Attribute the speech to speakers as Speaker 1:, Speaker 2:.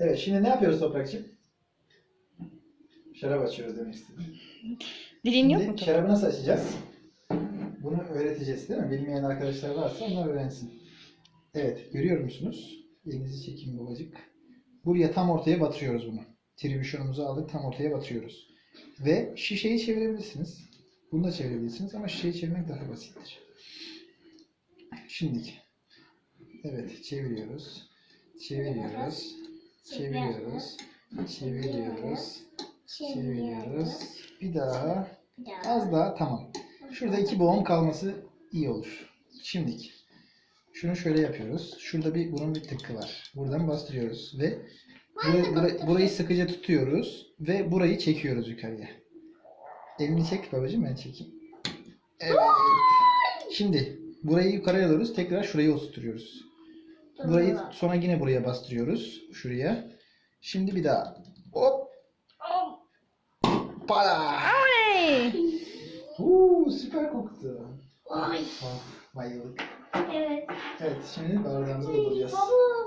Speaker 1: Evet şimdi ne yapıyoruz Toprakçığım? Şarap açıyoruz demek istedim.
Speaker 2: Dilin yok
Speaker 1: Şimdi
Speaker 2: mu?
Speaker 1: şarabı nasıl açacağız? Bunu öğreteceğiz değil mi? Bilmeyen arkadaşlar varsa onlar öğrensin. Evet, görüyor musunuz? Elinizi çekeyim babacık. Buraya tam ortaya batırıyoruz bunu. Tribüşonumuzu aldık, tam ortaya batırıyoruz. Ve şişeyi çevirebilirsiniz. Bunu da çevirebilirsiniz ama şişeyi çevirmek daha basittir. Şimdiki. Evet, çeviriyoruz. Çeviriyoruz. Çeviriyoruz. Çeviriyoruz. Çeviriyoruz. Bir daha. Az daha tamam. Şurada iki boğum kalması iyi olur. Şimdiki. Şunu şöyle yapıyoruz. Şurada bir bunun bir tıkkı var. Buradan bastırıyoruz ve burayı, burayı, burayı sıkıca tutuyoruz ve burayı çekiyoruz yukarıya. Elini çek babacığım ben çekeyim. Evet. Şimdi burayı yukarıya alıyoruz. Tekrar şurayı oturtuyoruz. Burayı sonra yine buraya bastırıyoruz. Şuraya. Şimdi bir daha. Hop. Para.
Speaker 2: Oley!
Speaker 1: Uuu süper koktu.
Speaker 3: Oy.
Speaker 1: Oh, bayıldık.
Speaker 3: Evet.
Speaker 1: Evet şimdi bardağımızı dolduracağız.
Speaker 3: Baba